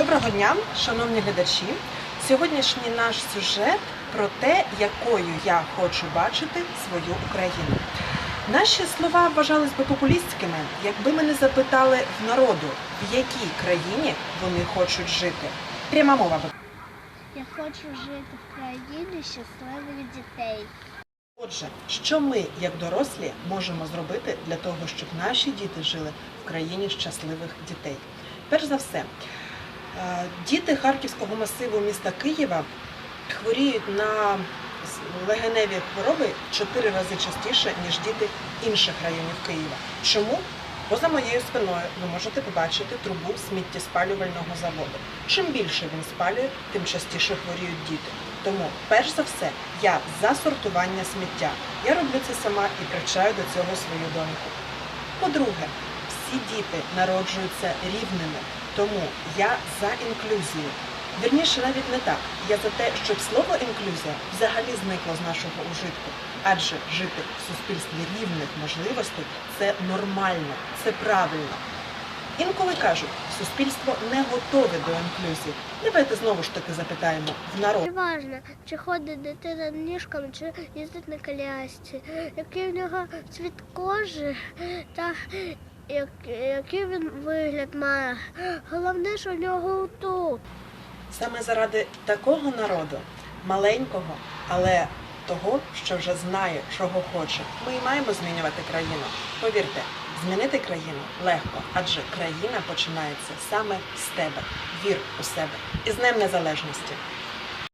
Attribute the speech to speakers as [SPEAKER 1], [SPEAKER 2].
[SPEAKER 1] Доброго дня, шановні глядачі. Сьогоднішній наш сюжет про те, якою я хочу бачити свою Україну. Наші слова вважались би популістськими, якби ми не запитали в народу, в якій країні вони хочуть жити. Пряма мова.
[SPEAKER 2] Я хочу жити в країні щасливих дітей.
[SPEAKER 1] Отже, що ми, як дорослі, можемо зробити для того, щоб наші діти жили в країні щасливих дітей? Перш за все, діти Харківського масиву міста Києва хворіють на легеневі хвороби чотири рази частіше, ніж діти інших районів Києва. Чому? Бо за моєю спиною ви можете побачити трубу сміттєспалювального заводу. Чим більше він спалює, тим частіше хворіють діти. Тому, перш за все, я за сортування сміття. Я роблю це сама і привчаю до цього свою доньку. По-друге, всі діти народжуються рівними, тому я за інклюзію. Вірніше, навіть не так. Я за те, щоб слово інклюзія взагалі зникло з нашого ужитку. Адже жити в суспільстві рівних можливостей це нормально, це правильно. Інколи кажуть, суспільство не готове до інклюзії. Давайте знову ж таки запитаємо в народ.
[SPEAKER 2] Неважно, чи ходить дитина ніжками, чи їздить на колясці, який в нього цвіт кожи та який він вигляд має. Головне, що нього тут.
[SPEAKER 1] Саме заради такого народу, маленького, але того, що вже знає, чого хоче, ми і маємо змінювати країну. Повірте, змінити країну легко, адже країна починається саме з тебе. Вір у себе. І з Днем Незалежності.